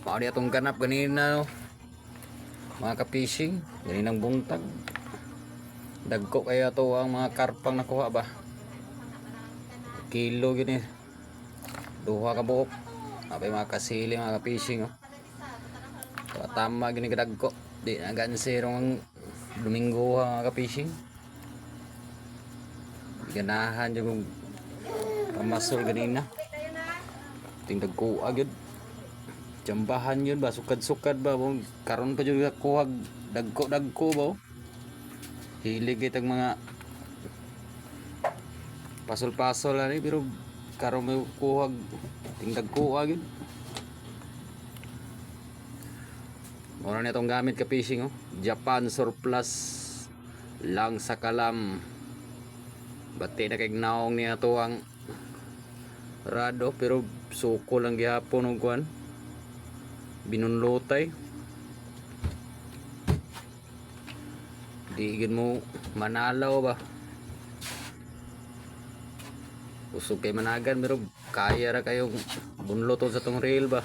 Mao di atong ganap ganina no. Mga ka-fishing, ganinang buntag. Dagko kaya to ang mga karpang nakuha ba. Kilo gini. Duha ka buok. Apay mga kasili mga ka-fishing oh. So, tama gini kadagko. Di na gansero ang Domingo ha, mga ka-fishing. Ganahan yung pamasol ganina. Tingdag ko agad. Jambahan yun ba? Sukad-sukad ba? Bong, karon pa dyan kuhag dagko-dagko ba? Hilig itang mga pasol-pasol ani pero karon may kuhag tingdag ko agad. Mura na itong gamit ka fishing oh. Japan surplus lang sa kalam. Bati na kay naong niya to ang rado pero suko lang gihapon og kuan. Binunlotay. Di gid mo manalaw ba? Usog kay managan pero kaya ra kayong bunloton sa tong rail ba?